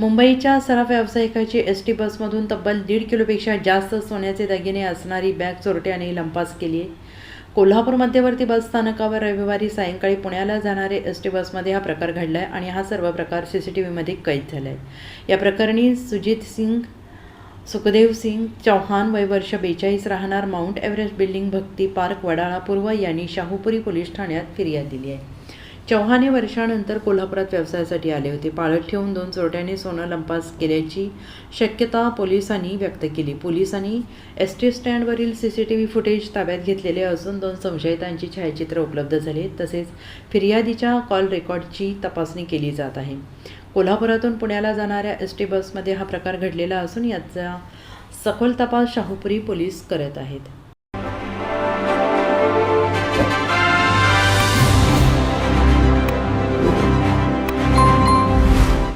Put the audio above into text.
मुंबईच्या सराफ व्यावसायिकाची S T बसमधून तब्बल दीड किलोपेक्षा जास्त सोन्याचे दागिने असणारी बॅग चोरट्याने लंपास केली आहे. कोल्हापूर मध्यवर्ती बस स्थानकावर रविवारी सायंकाळी पुण्याला जाणारे एस टी बसमध्ये हा प्रकार घडला आहे आणि हा सर्व प्रकार सी सी टी व्हीमध्ये कैद झाला आहे या प्रकरणी सुजित सिंग सुखदेव सिंग चौहान वय वर्ष बेचाळीस राहणार Mount Everest building Bhakti park Wadala पूर्व यांनी शाहूपुरी पोलीस ठाण्यात फिर्याद दिली आहे. चौहाने वर्षानंतर कोल्हापुरात व्यवसायासाठी आले होते. पाळत ठेवून दोन चोरट्यांनी सोनं लंपास केल्याची शक्यता पोलिसांनी व्यक्त केली. पोलिसांनी S T स्टँडवरील C C T V footage ताब्यात घेतलेले असून दोन संशयितांची छायाचित्र उपलब्ध झाले. तसेच फिर्यादीच्या कॉल रेकॉर्डची तपासणी केली जात आहे. कोल्हापुरातून पुण्याला जाणाऱ्या एस टी बसमध्ये हा प्रकार घडलेला असून याचा सखोल तपास शाहूपुरी पोलीस करत आहेत.